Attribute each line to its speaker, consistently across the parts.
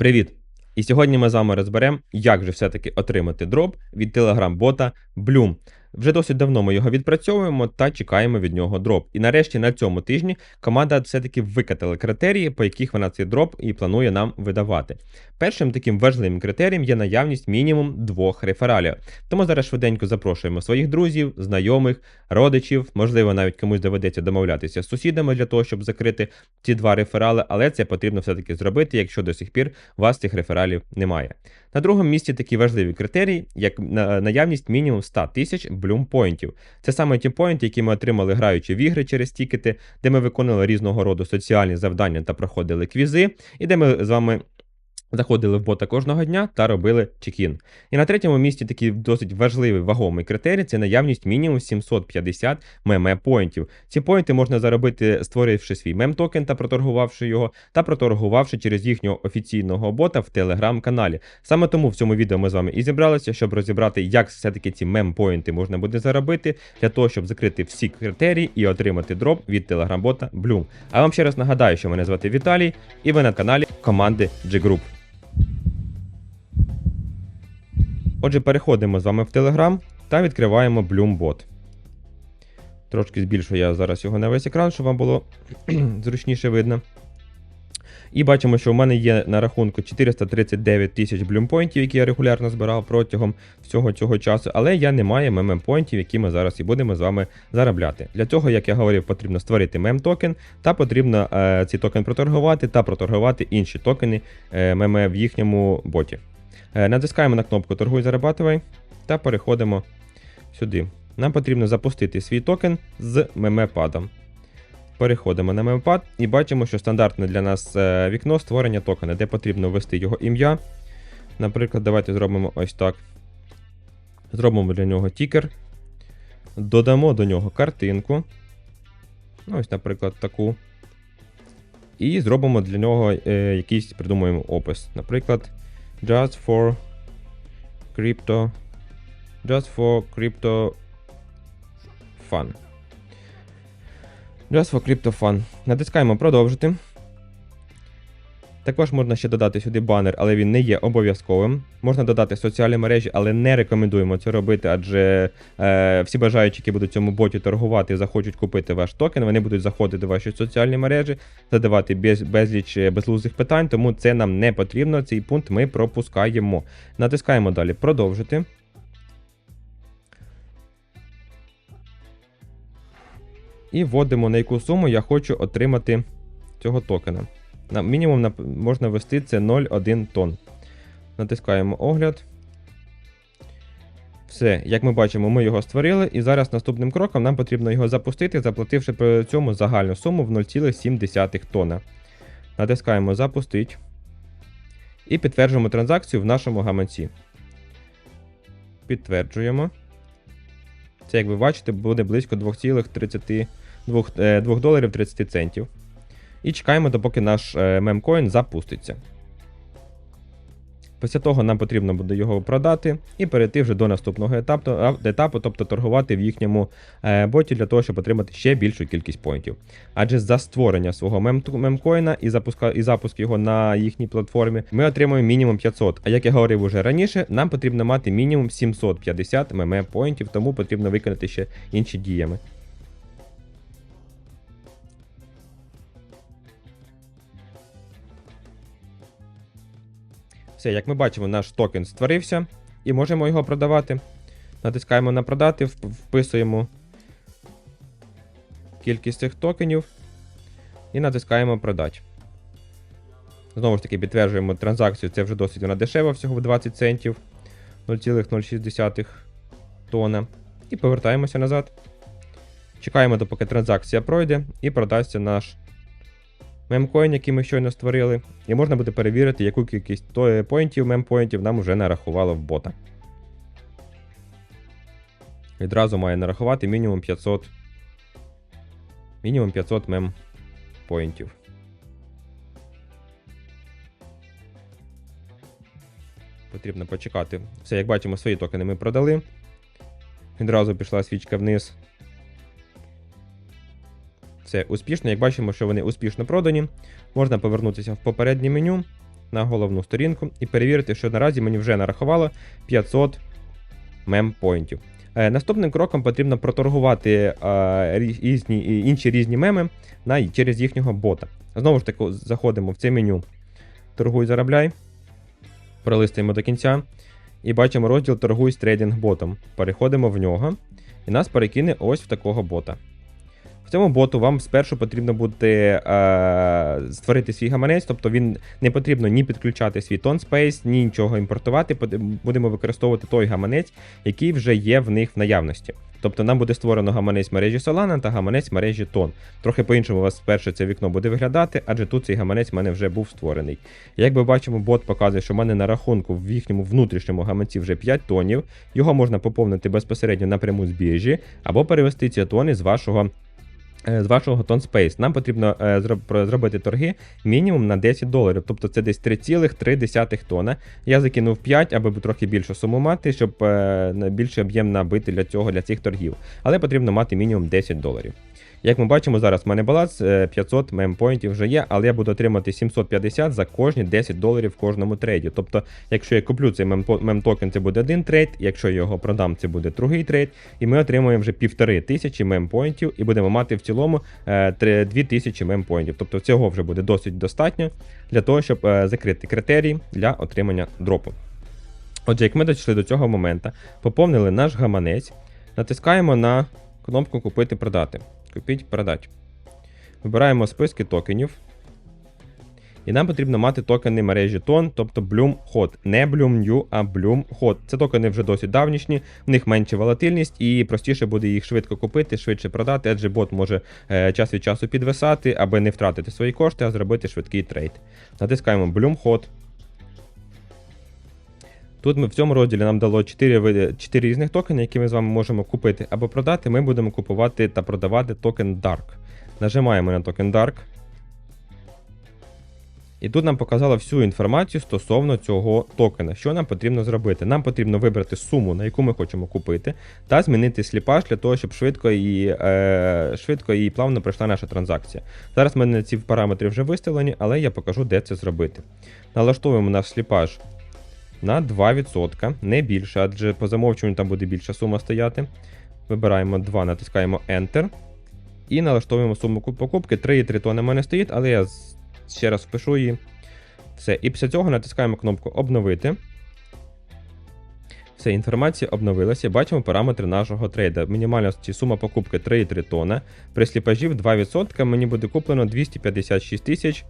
Speaker 1: Привіт! І сьогодні ми з вами розберемо, як же все-таки отримати дроп від телеграм-бота Bloom. Вже досить давно ми його відпрацьовуємо та чекаємо від нього дроп. І нарешті на цьому тижні команда все-таки викатила критерії, по яких вона цей дроп і планує нам видавати. Першим таким важливим критерієм є наявність мінімум двох рефералів. Тому зараз швиденько запрошуємо своїх друзів, знайомих, родичів, можливо, навіть комусь доведеться домовлятися з сусідами для того, щоб закрити ці два реферали, але це потрібно все-таки зробити, якщо до сих пір у вас цих рефералів немає. На другому місці такі важливі критерії, як на- наявність мінімум 100 тисяч блюмпоінтів. Це саме ті поінти, які ми отримали граючи в ігри через тікети, де ми виконували різного роду соціальні завдання та проходили квізи, і де ми з вами. Заходили в бота кожного дня та робили чекін. І на третьому місці такий досить важливий вагомий критерій це наявність мінімум 750 меме поінтів. Ці поінти можна заробити, створивши свій мем-токен та проторгувавши його, та проторгувавши через їхнього офіційного бота в телеграм-каналі. Саме тому в цьому відео ми з вами і зібралися, щоб розібрати, як все-таки ці мем-поінти можна буде заробити, для того, щоб закрити всі критерії і отримати дроп від телеграм-бота Bloom. А вам ще раз нагадаю, що мене звати Віталій, і ви на каналі команди G-Group. Отже, переходимо з вами в Telegram та відкриваємо Bloombot. Трошки збільшую я зараз його на весь екран, щоб вам було зручніше видно. І бачимо, що у мене є на рахунку 439 тисяч блюмпойнтів, які я регулярно збирав протягом всього цього часу, але я не маю мем-поінтів, які ми зараз і будемо з вами заробляти. Для цього, як я говорив, потрібно створити мем-токен, та потрібно е, цей токен проторгувати та проторгувати інші токени е, меме в їхньому боті. Е, Натискаємо на кнопку Торгуй зарабатывай та переходимо сюди. Нам потрібно запустити свій токен з мемепадом. Переходимо на мемепад і бачимо, що стандартне для нас е, вікно створення токена, де потрібно ввести його ім'я. Наприклад, давайте зробимо ось так. Зробимо для нього тікер. Додамо до нього картинку. Ну, Ось, наприклад, таку. І зробимо для нього е, якийсь придумаємо опис. Наприклад, just for crypto. Just for crypto fun. Just for crypto fun. Натискаємо продовжити. Також можна ще додати сюди банер, але він не є обов'язковим. Можна додати соціальні мережі, але не рекомендуємо це робити, адже е, всі бажаючі, які будуть цьому боті торгувати, захочуть купити ваш токен, вони будуть заходити в ваші соціальні мережі, задавати без, безліч е, безлузих питань, тому це нам не потрібно. Цей пункт ми пропускаємо. Натискаємо далі продовжити. І вводимо на яку суму я хочу отримати цього токена. На мінімум можна ввести це 0,1 тонн. Натискаємо огляд. Все, як ми бачимо, ми його створили, і зараз наступним кроком нам потрібно його запустити, заплативши при цьому загальну суму в 0,7 тонна. Натискаємо Запустить. І підтверджуємо транзакцію в нашому гаманці. Підтверджуємо. Це, як ви бачите, буде близько 2,32 доларів 30 центів. І чекаємо, допоки наш е, мемкоін запуститься. Після того нам потрібно буде його продати і перейти вже до наступного етапу, етапу тобто торгувати в їхньому е, боті для того, щоб отримати ще більшу кількість поінтів. Адже за створення свого мемкоїна і, і запуск його на їхній платформі ми отримуємо мінімум 500. А як я говорив уже раніше, нам потрібно мати мінімум 750 меме поінтів, тому потрібно виконати ще інші діями. Все, як ми бачимо, наш токен створився і можемо його продавати. Натискаємо на продати, вписуємо кількість цих токенів і натискаємо продати. Знову ж таки, підтверджуємо транзакцію, це вже досить вона дешева, всього в 20 центів 0,06 тона. І повертаємося назад. Чекаємо, допоки транзакція пройде і продасться наш мемкоін, який ми щойно створили, і можна буде перевірити, яку кількість то- поінтів, мемпоінтів нам вже нарахувало в бота. Відразу має нарахувати мінімум 500. Мінімум 500 мемпоінтів. Потрібно почекати. Все, як бачимо, свої токени ми продали. Відразу пішла свічка вниз. Це успішно. Як бачимо, що вони успішно продані. Можна повернутися в попереднє меню на головну сторінку і перевірити, що наразі мені вже нарахувало 500 мем-поінтів. Е, Наступним кроком потрібно проторгувати е, різні, інші різні меми на, через їхнього бота. Знову ж таки, заходимо в це меню Торгуй, заробляй. Пролистуємо до кінця. І бачимо розділ Торгуй з трейдинг ботом. Переходимо в нього, і нас перекине ось в такого бота. В цьому боту вам спершу потрібно буде е, створити свій гаманець, тобто він не потрібно ні підключати свій TonSpace, ні нічого імпортувати. Будемо використовувати той гаманець, який вже є в них в наявності. Тобто нам буде створено гаманець мережі Solana та гаманець мережі Ton. Трохи по-іншому у вас перше це вікно буде виглядати, адже тут цей гаманець в мене вже був створений. Як ми бачимо, бот показує, що в мене на рахунку в їхньому внутрішньому гаманці вже 5 тонів. Його можна поповнити безпосередньо напряму з біржі або перевести ці тони з вашого. Е, З вашого тон Space. Нам потрібно е, зробити торги мінімум на 10 доларів, тобто це десь 3,3 тона. Я закинув 5, аби трохи більшу суму мати, щоб е, більший об'єм набити для цього для цих торгів. Але потрібно мати мінімум 10 доларів. Як ми бачимо, зараз в мене баланс е, 500 мемпоінтів вже є, але я буду отримати 750 за кожні 10 доларів в кожному трейді. Тобто, якщо я куплю цей мемтокен, це буде один трейд, якщо я його продам, це буде другий трейд, і ми отримуємо вже півтори тисячі мемпоінтів і будемо мати в цілому е, три- дві тисячі мемпоінтів. Тобто цього вже буде досить достатньо для того, щоб е, закрити критерії для отримання дропу. Отже, як ми дійшли до цього моменту, поповнили наш гаманець, натискаємо на кнопку Купити продати. Купіть продати. Вибираємо списки токенів. І нам потрібно мати токени мережі TON, тобто Bloom Hot. Не Bloom New, а Bloom Hot. Це токени вже досить давнішні, в них менша волатильність і простіше буде їх швидко купити, швидше продати, адже бот може е, час від часу підвисати, аби не втратити свої кошти, а зробити швидкий трейд. Натискаємо Bloom Hot. Тут ми в цьому розділі нам дало 4, види, 4 різних токени, які ми з вами можемо купити або продати. Ми будемо купувати та продавати токен Dark. Нажимаємо на токен Dark. І тут нам показало всю інформацію стосовно цього токена. Що нам потрібно зробити? Нам потрібно вибрати суму, на яку ми хочемо купити, та змінити сліпаж для того, щоб швидко і, е, швидко і плавно пройшла наша транзакція. Зараз в мене ці параметри вже виставлені, але я покажу, де це зробити. Налаштовуємо наш сліпаж на 2%, не більше, адже по замовчуванню там буде більша сума стояти. Вибираємо 2, натискаємо Enter. І налаштовуємо суму покупки. 3,3 тонни в мене стоїть, але я ще раз впишу її. Все. І після цього натискаємо кнопку Обновити. Все, інформація обновилася. Бачимо параметри нашого трейда. Мінімальна сума покупки 3,3 тонна. При сліпажі в 2% мені буде куплено 256 тисяч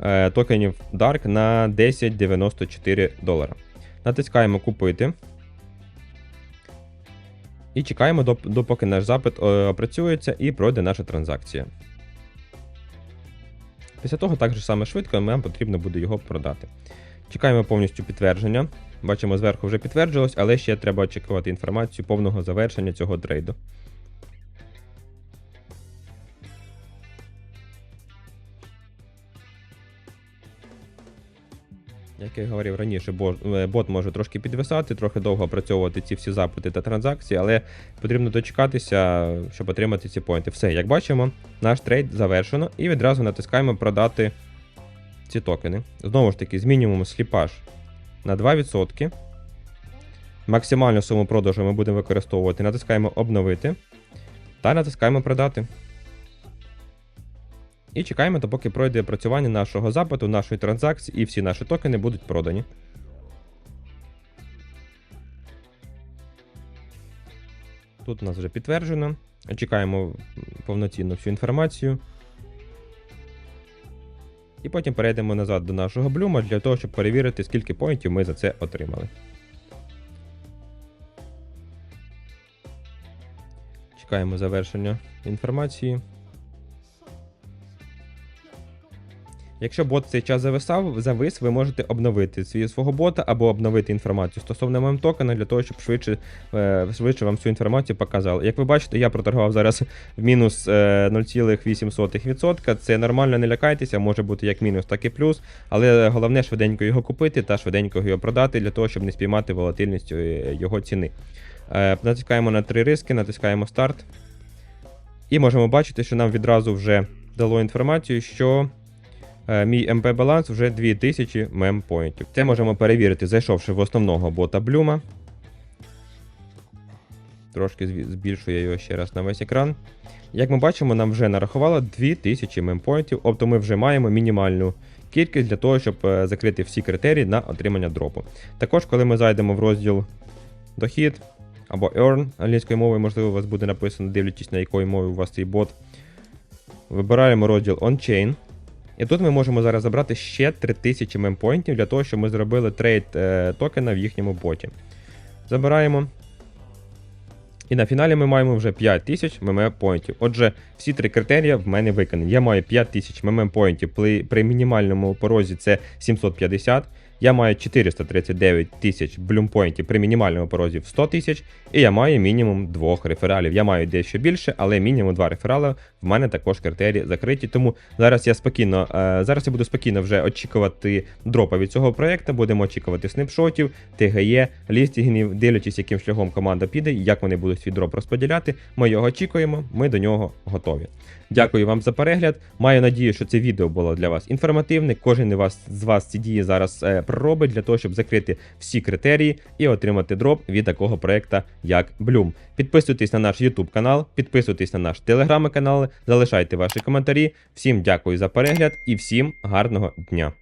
Speaker 1: е, токенів Dark на 10,94 долара. Натискаємо Купити. І чекаємо, допоки наш запит е, опрацюється і пройде наша транзакція. Після того так же саме швидко нам потрібно буде його продати. Чекаємо повністю підтвердження. Бачимо, зверху вже підтверджилось, але ще треба очікувати інформацію повного завершення цього трейду. Як я говорив раніше, е, бот може трошки підвисати, трохи довго опрацьовувати ці всі запити та транзакції, але потрібно дочекатися, щоб отримати ці поінти. Все, як бачимо, наш трейд завершено і відразу натискаємо продати ці токени. Знову ж таки, змінюємо сліпаж на 2%. Максимальну суму продажу ми будемо використовувати. Натискаємо обновити та натискаємо продати. І чекаємо, допоки пройде опрацювання нашого запиту, нашої транзакції, і всі наші токени будуть продані. Тут у нас вже підтверджено. Чекаємо повноцінну всю інформацію. І потім перейдемо назад до нашого блюма для того, щоб перевірити, скільки поінтів ми за це отримали. Чекаємо завершення інформації. Якщо бот цей час зависав, завис, ви можете обновити свій свого бота або обновити інформацію стосовно мем-токена для того, щоб швидше, е, швидше вам всю інформацію показали. Як ви бачите, я проторгував зараз в мінус е, 0,8%. Це нормально, не лякайтеся, може бути як мінус, так і плюс. Але головне швиденько його купити та швиденько його продати для того, щоб не спіймати волатильність е, його ціни. Е, Натискаємо на три риски, натискаємо старт. І можемо бачити, що нам відразу вже дало інформацію, що е, мій МП баланс вже 2000 мемпоінтів. Це можемо перевірити, зайшовши в основного бота Блюма. Трошки збільшую я його ще раз на весь екран. Як ми бачимо, нам вже нарахувало 2000 мемпоінтів, тобто ми вже маємо мінімальну кількість для того, щоб е, закрити всі критерії на отримання дропу. Також, коли ми зайдемо в розділ дохід або earn англійською мовою, можливо, у вас буде написано, дивлячись на якої мови у вас цей бот. Вибираємо розділ On-Chain. І тут ми можемо зараз забрати ще 3000 мемпоінтів для того, щоб ми зробили трейд е, токена в їхньому боті. Забираємо. І на фіналі ми маємо вже 5000 мемпоінтів. Отже, всі три критерії в мене виконані. Я маю 5000 мемпоінтів при, при мінімальному порозі це 750. Я маю 439 тисяч блюмпоінтів при мінімальному порозі в 100 тисяч, і я маю мінімум двох рефералів. Я маю дещо більше, але мінімум два реферали в мене також критерії закриті. Тому зараз я спокійно, е, зараз я буду спокійно вже очікувати дропа від цього проекту. Будемо очікувати снапшотів, ТГЄ, лістінгів, дивлячись, яким шляхом команда піде, як вони будуть свій дроп розподіляти. Ми його очікуємо, ми до нього готові. Дякую вам за перегляд. Маю надію, що це відео було для вас інформативне. Кожен із вас з вас ці дії зараз проробить для того, щоб закрити всі критерії і отримати дроп від такого проекта, як Bloom. Підписуйтесь на наш YouTube канал, підписуйтесь на наш телеграм канал, залишайте ваші коментарі. Всім дякую за перегляд і всім гарного дня.